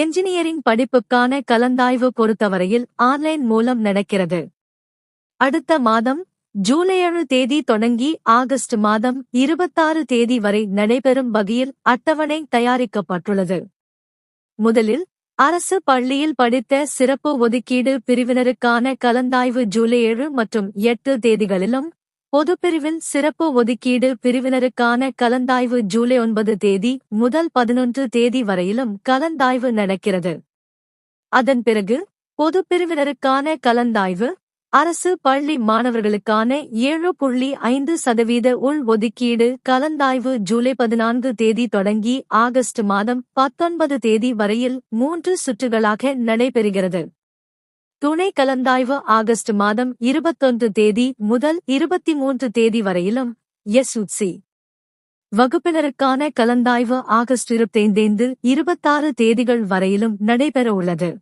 Engineering படிப்புக்கான கலந்தாய்வு பொறுத்தவரையில் ஆன்லைன் மூலம் நடக்கிறது. அடுத்த மாதம் ஜூலை ஏழு தேதி தொடங்கி ஆகஸ்ட் மாதம் இருபத்தாறு தேதி வரை நடைபெறும் வகையில் அட்டவணை தயாரிக்கப்பட்டுள்ளது. முதலில் அரசு பள்ளியில் படித்த சிறப்பு ஒதுக்கீடு பிரிவினருக்கான கலந்தாய்வு ஜூலை ஏழு மற்றும் எட்டு தேதிகளிலும் பொதுப்பிரிவில் சிறப்பு ஒதுக்கீடு பிரிவினருக்கான கலந்தாய்வு ஜூலை ஒன்பது தேதி முதல் பதினொன்று தேதி வரையிலும் கலந்தாய்வு நடக்கிறது. அதன் பிறகு பொதுப்பிரிவினருக்கான கலந்தாய்வு அரசு பள்ளி மாணவர்களுக்கான ஏழு புள்ளி ஐந்து சதவீத உள் ஒதுக்கீடு கலந்தாய்வு ஜூலை பதினான்கு தேதி தொடங்கி ஆகஸ்ட் மாதம் பத்தொன்பது தேதி வரையில் மூன்று சுற்றுகளாக நடைபெறுகிறது. துணை கலந்தாய்வு ஆகஸ்ட் மாதம் இருபத்தொன்று தேதி முதல் இருபத்தி மூன்று தேதி வரையிலும் எஸ்உசி வகுப்பினருக்கான கலந்தாய்வு ஆகஸ்ட் இருபத்தைந்து இருபத்தாறு தேதிகள் வரையிலும் நடைபெறவுள்ளது.